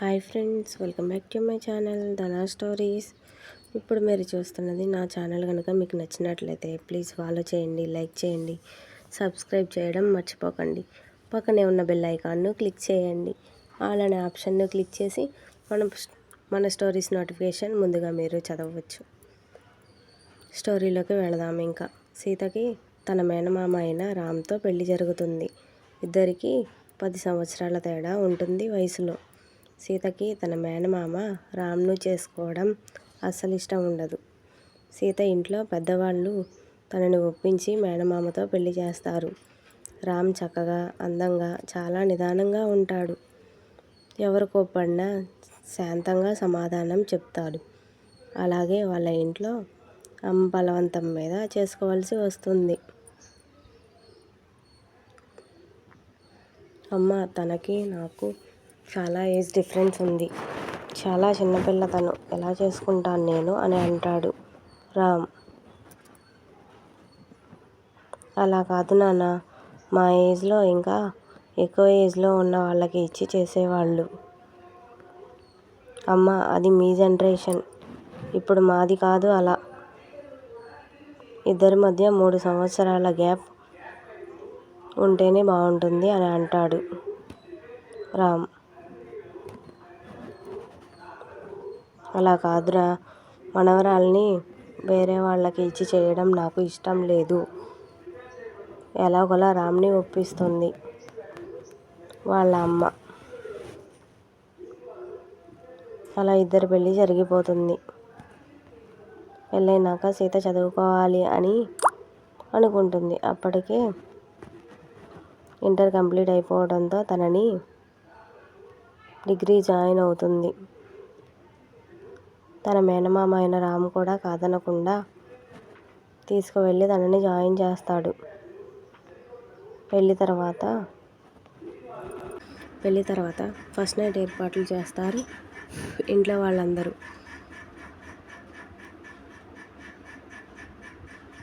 Hi friends welcome back to my channel Dhana stories. ఇప్పుడు మీరు చూస్తున్నది నా ఛానల్ కనుక మీకు నచ్చినట్లయితే ప్లీజ్ ఫాలో చేయండి లైక్ చేయండి సబ్స్క్రైబ్ చేయడం మర్చిపోకండి. పక్కనే ఉన్న బెల్ ఐకాన్ను క్లిక్ చేయండి. ఆల్ అనే ఆప్షన్ను క్లిక్ చేసి మన మన స్టోరీస్ నోటిఫికేషన్ ముందుగా మీరు చదవచ్చు స్టోరీలోకి వెళదాం ఇంకా. సీతకి తన మేనమామ అయిన రామ్తో పెళ్ళి జరుగుతుంది. ఇద్దరికి పది సంవత్సరాల తేడా ఉంటుంది వయసులో. సీతకి తన మేనమామ రామ్ను చేసుకోవడం అస్సలు ఇష్టం ఉండదు. సీత ఇంట్లో పెద్దవాళ్ళు తనని ఒప్పించి మేనమామతో పెళ్ళి చేస్తారు. రామ్ చక్కగా అందంగా చాలా నిదానంగా ఉంటాడు. ఎవరు కోప్పడినా శాంతంగా సమాధానం చెప్తాడు. అలాగే వాళ్ళ ఇంట్లో అమ్మ బలవంతం మీద చేసుకోవాల్సి వస్తుంది. అమ్మ తనకి నాకు చాలా ఏజ్ డిఫరెన్స్ ఉంది. చాలా చిన్నపిల్ల తను. ఎలా చేసుకుంటాను నేను అని అంటాడు రామ్. అలా కాదు నాన్న. మా ఏజ్లో ఇంకా ఎక్కువ ఏజ్లో ఉన్న వాళ్ళకి ఇచ్చి చేసేవాళ్ళు. అమ్మ అది మీ జనరేషన్. ఇప్పుడు మాది కాదు అలా. ఇద్దరి మధ్య మూడు సంవత్సరాల గ్యాప్ ఉంటేనే బాగుంటుంది అని అంటాడు రామ్. అలా కాదురా. మనవరాల్ని వేరే వాళ్ళకి ఇచ్చి చేయడం నాకు ఇష్టం లేదు. ఎలాగోలా రామ్ని ఒప్పిస్తుంది. వాళ్ళ అమ్మ. అలా ఇద్దరు పెళ్ళి జరిగిపోతుంది. పెళ్ళైనాక సీత చదువుకోవాలి అని అనుకుంటుంది. అప్పటికే ఇంటర్ కంప్లీట్ అయిపోవడంతో తనని డిగ్రీ జాయిన్ అవుతుంది. తన మేనమామ అయిన రాము కూడా కాదనకుండా తీసుకువెళ్ళి తనని జాయిన్ చేస్తాడు. పెళ్ళి తర్వాత పెళ్ళి తర్వాత ఫస్ట్ నైట్ ఏర్పాట్లు చేస్తారు ఇంట్లో వాళ్ళందరూ.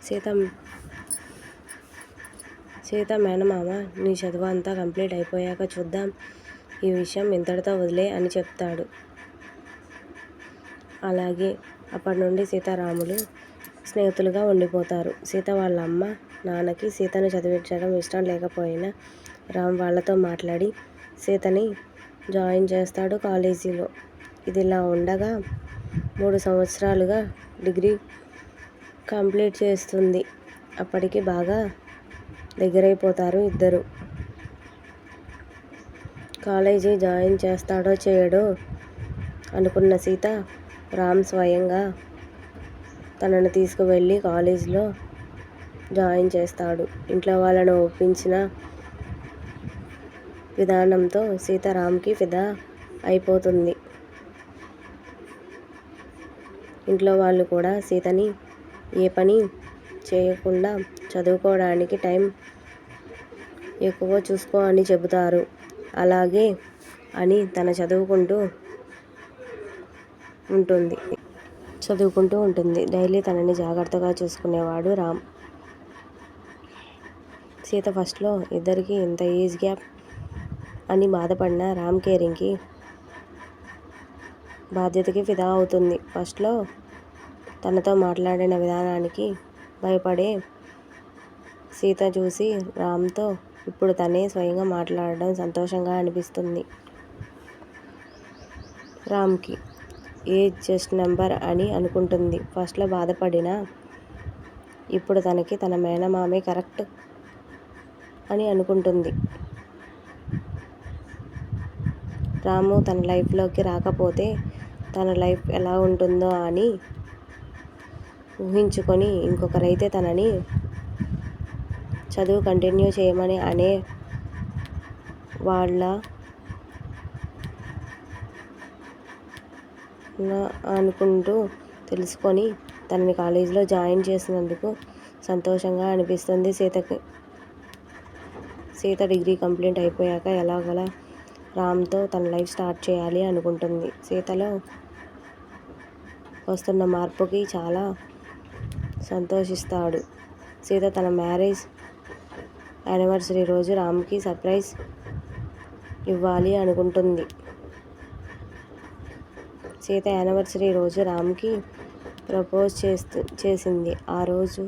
సీత సీత మేనమామ నీ చదువు అంతా కంప్లీట్ అయిపోయాక చూద్దాం. ఈ విషయం ఇంతటితో వదిలే అని చెప్తాడు. అలాగే అప్పటి నుండి సీతారాములు స్నేహితులుగా ఉండిపోతారు. సీత వాళ్ళ అమ్మ నాన్నకి సీతను చదివించడం ఇష్టం లేకపోయినా రామ్ వాళ్ళతో మాట్లాడి సీతని జాయిన్ చేస్తాడు కాలేజీలో. ఇదిలా ఉండగా మూడు సంవత్సరాలుగా డిగ్రీ కంప్లీట్ చేస్తుంది. అప్పటికి బాగా దగ్గరైపోతారు ఇద్దరు. కాలేజీ జాయిన్ చేస్తాడో చేయడో అనుకున్న సీత రామ్ స్వయంగా తనను తీసుకువెళ్ళి కాలేజీలో జాయిన్ చేస్తాడు. ఇంట్లో వాళ్ళను ఒప్పించిన విధానంతో సీతారాంకి ఫిదా అయిపోతుంది. ఇంట్లో వాళ్ళు కూడా సీతని ఏ పని చేయకుండా చదువుకోవడానికి టైం ఎక్కువ చూసుకో అని చెబుతారు. అలాగే అని తన చదువుకుంటూ ఉంటుంది. చదువుకుంటూ ఉంటుంది. డైలీ తనని జాగ్రత్తగా చూసుకునేవాడు రామ్. సీత ఫస్ట్లో ఇద్దరికి ఇంత ఏజ్ గ్యాప్ అని బాధపడిన రామ్ కేరింగ్కి బాధ్యతకి ఫిదా అవుతుంది. ఫస్ట్లో తనతో మాట్లాడిన విధానానికి భయపడే సీత చూసి రామ్తో ఇప్పుడు తనే స్వయంగా మాట్లాడడం సంతోషంగా అనిపిస్తుంది. రామ్కి ఏజ్ జస్ట్ నెంబర్ అని అనుకుంటుంది. ఫస్ట్లో బాధపడినా ఇప్పుడు తనకి తన మేనమామే కరెక్ట్ అని అనుకుంటుంది. రాము తన లైఫ్లోకి రాకపోతే తన లైఫ్ ఎలా ఉంటుందో అని ఊహించుకొని ఇంకొకరైతే తనని చదువు కంటిన్యూ చేయమని అనే వాళ్ళ అనుకుంటూ తెలుసుకొని తనని కాలేజీలో జాయిన్ చేసినందుకు సంతోషంగా అనిపిస్తుంది. సీతకి సీత డిగ్రీ కంప్లీట్ అయిపోయాక ఎలాగోలా రామ్తో తన లైఫ్ స్టార్ట్ చేయాలి అనుకుంటుంది. సీతలో వస్తున్న మార్పుకి చాలా సంతోషిస్తాడు. సీత తన మ్యారేజ్ యానివర్సరీ రోజు రామ్కి సర్ప్రైజ్ ఇవ్వాలి అనుకుంటుంది. సీత యానివర్సరీ రోజు రామ్కి ప్రపోజ్ చేస్తూ చేసింది. ఆ రోజు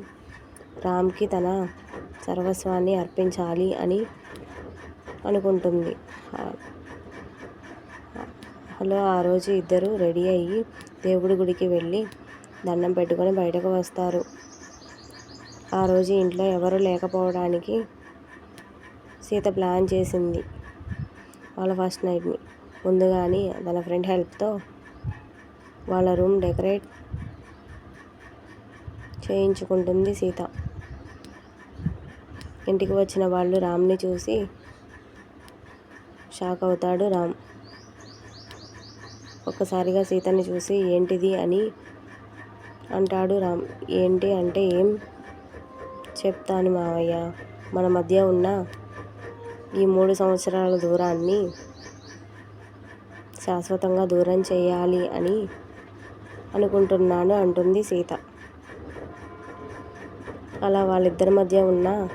రామ్కి తన సర్వస్వాన్ని అర్పించాలి అని అనుకుంటుంది. హలో ఆ రోజు ఇద్దరు రెడీ అయ్యి దేవుడి గుడికి వెళ్ళి దండం పెట్టుకొని బయటకు వస్తారు. ఆ రోజు ఇంట్లో ఎవరు లేకపోవడానికి సీత ప్లాన్ చేసింది. వాళ్ళ ఫస్ట్ నైట్ని. ముందుగానే తన ఫ్రెండ్ హెల్ప్తో వాళ్ళ రూమ్ డెకరేట్ చేయించుకుంటుంది సీత. ఇంటికి వచ్చిన వాళ్ళు రామ్ని చూసి షాక్ అవుతాడు రామ్. ఒక్కసారిగా సీతని చూసి ఏంటిది? అని అంటాడు రామ్. ఏంటి అంటే ఏం చెప్తాను మావయ్య. మన మధ్య ఉన్న ఈ మూడు సంవత్సరాల దూరాన్ని శాశ్వతంగా దూరం చేయాలి అని అనుకుంటున్నాను అంటుంది సీత. అలా వాళ్ళిద్దరి మధ్య ఉన్న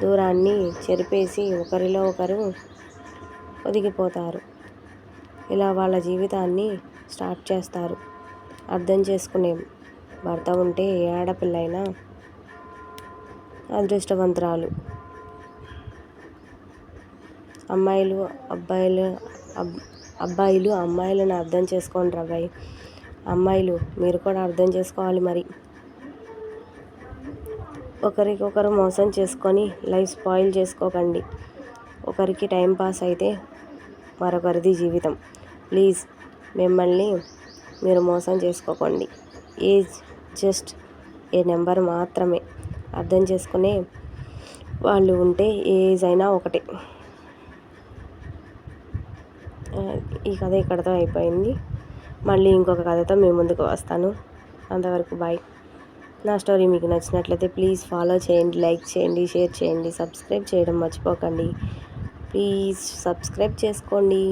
దూరాన్ని చెరిపేసి ఒకరిలో ఒకరు ఒదిగిపోతారు. ఇలా వాళ్ళ జీవితాన్ని స్టార్ట్ చేస్తారు. అర్థం చేసుకునే భర్త ఉంటే ఏ ఆడపిల్లైనా అదృష్టవంతురాలు. అమ్మాయిలు అబ్బాయిలు అబ్ అబ్బాయిలు అమ్మాయిలను అర్థం చేసుకోండి రవ్వయ్య. అమ్మాయిలు మీరు కూడా అర్థం చేసుకోవాలి మరి. ఒకరికొకరు మోసం చేసుకొని లైఫ్ స్పాయిల్ చేసుకోకండి. ఒకరికి టైం పాస్ అయితే మరొకరిది జీవితం. ప్లీజ్ మిమ్మల్ని మీరు మోసం చేసుకోకండి. ఏజ్ జస్ట్ ఏ నెంబర్ మాత్రమే. అర్థం చేసుకునే వాళ్ళు ఉంటే ఏజ్ అయినా ఒకటే. ఈ కథ ఇక్కడతో అయిపోయింది. మళ్ళీ ఇంకొక కథతో మీ ముందుకు వస్తాను. అంతవరకు బాయ్ నా స్టోరీ మీకు నచ్చినట్లయితే ప్లీజ్ ఫాలో చేయండి లైక్ చేయండి షేర్ చేయండి సబ్స్క్రైబ్ చేయడం మర్చిపోకండి. ప్లీజ్ సబ్స్క్రైబ్ చేసుకోండి.